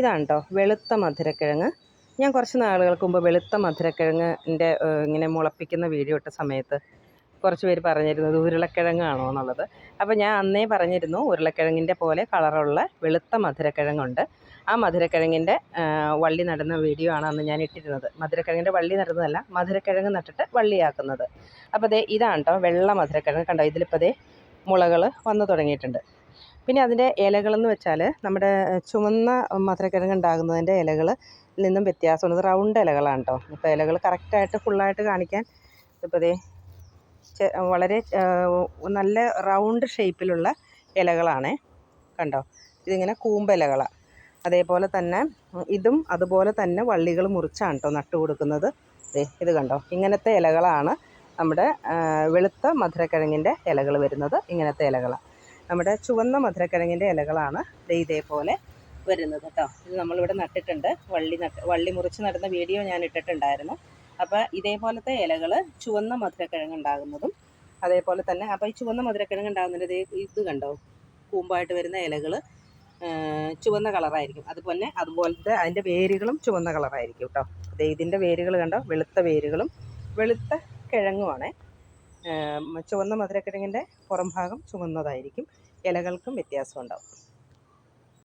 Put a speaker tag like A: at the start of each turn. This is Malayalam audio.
A: ഇതാണ് കേട്ടോ വെളുത്ത മധുരക്കിഴങ്ങ്. ഞാൻ കുറച്ച് നാളുകൾക്ക് മുമ്പ് വെളുത്ത മധുരക്കിഴങ്ങിന്റെ ഇങ്ങനെ മുളപ്പിക്കുന്ന വീഡിയോ ഇട്ട സമയത്ത് കുറച്ച് പേര് പറഞ്ഞിരുന്നത് ഉരുളക്കിഴങ്ങാണോ എന്നുള്ളത്. അപ്പോൾ ഞാൻ അന്നേ പറഞ്ഞിരുന്നു ഉരുളക്കിഴങ്ങിന്റെ പോലെ കളറുള്ള വെളുത്ത മധുരക്കിഴങ്ങുണ്ട്. ആ മധുരക്കിഴങ്ങിന്റെ വള്ളി നടുന്ന വീഡിയോ ആണ് അന്ന് ഞാൻ ഇട്ടിരുന്നത്. മധുരക്കിഴങ്ങിന്റെ വള്ളി നടുന്നതല്ല മധുരക്കിഴങ്ങ് നട്ടിട്ട് വള്ളിയാക്കുന്നത്. അപ്പോൾ ദേ ഇതാണ് കേട്ടോ വെള്ള മധുരക്കിഴങ്ങ്. കണ്ടോ ഇതിലിപ്പോൾ ദേ മുളകൾ വന്നു തുടങ്ങിയിട്ടുണ്ട്. പിന്നെ അതിന്റെ ഇലകളെന്ന് വെച്ചാൽ നമ്മുടെ ചുമന്ന മധുരക്കിഴങ്ങ് ഉണ്ടാകുന്നതിന്റെ ഇലകൾ നിന്നും വ്യത്യാസമുണ്ട്. റൗണ്ട് ഇലകളാണ് കേട്ടോ ഇപ്പോൾ ഇലകൾ കറക്റ്റായിട്ട് ഫുള്ളായിട്ട് കാണിക്കാൻ ഇപ്പോൾ ദേ വളരെ നല്ല റൗണ്ട് ഷേപ്പിലുള്ള ഇലകളാണ് കണ്ടോ? ഇതിങ്ങനെ കൂമ്പിലകളാണ് അതേപോലെ തന്നെ ഇതും അതുപോലെ തന്നെ വള്ളികൾ മുറിച്ചാണ് കേട്ടോ നട്ടു കൊടുക്കുന്നത്. ഇത് കണ്ടോ? ഇങ്ങനത്തെ ഇലകളാണ് നമ്മുടെ വെളുത്ത മധുരക്കിഴങ്ങിന്റെ ഇലകൾ വരുന്നത്. ഇങ്ങനത്തെ ഇലകളാണ്. നമ്മുടെ ചുവന്ന മധുരക്കിഴങ്ങിന്റെ ഇലകളാണ് ദേ ഇതേപോലെ വരുന്നത് കേട്ടോ. ഇത് നമ്മളിവിടെ നട്ടിട്ടുണ്ട്. വള്ളി നട്ട് വള്ളി മുറിച്ച് നടന്ന വീഡിയോ ഞാൻ ഇട്ടിട്ടുണ്ടായിരുന്നു. അപ്പോൾ ഇതേപോലത്തെ ഇലകൾ ചുവന്ന മധുരക്കിഴങ്ങ് ഉണ്ടാകുന്നതും അതേപോലെ തന്നെ അപ്പോൾ ഈ ചുവന്ന മധുരക്കിഴങ്ങ് ഉണ്ടാകുന്നതിന്റെ ഇത് കണ്ടോ? കൂമ്പായിട്ട് വരുന്ന ഇലകൾ ചുവന്ന കളറായിരിക്കും. അതുപോലെ അതുപോലത്തെ അതിന്റെ വേരുകളും ചുവന്ന കളറായിരിക്കും കേട്ടോ. അതേ ഇതിന്റെ വേരുകൾ കണ്ടോ? വെളുത്ത വേരുകളും വെളുത്ത കിഴങ്ങുമാണേ. ചുവന്ന മധുരക്കിഴങ്ങിന്റെ പുറംഭാഗം ചുവന്നതായിരിക്കും. ഇലകൾക്കും വ്യത്യാസം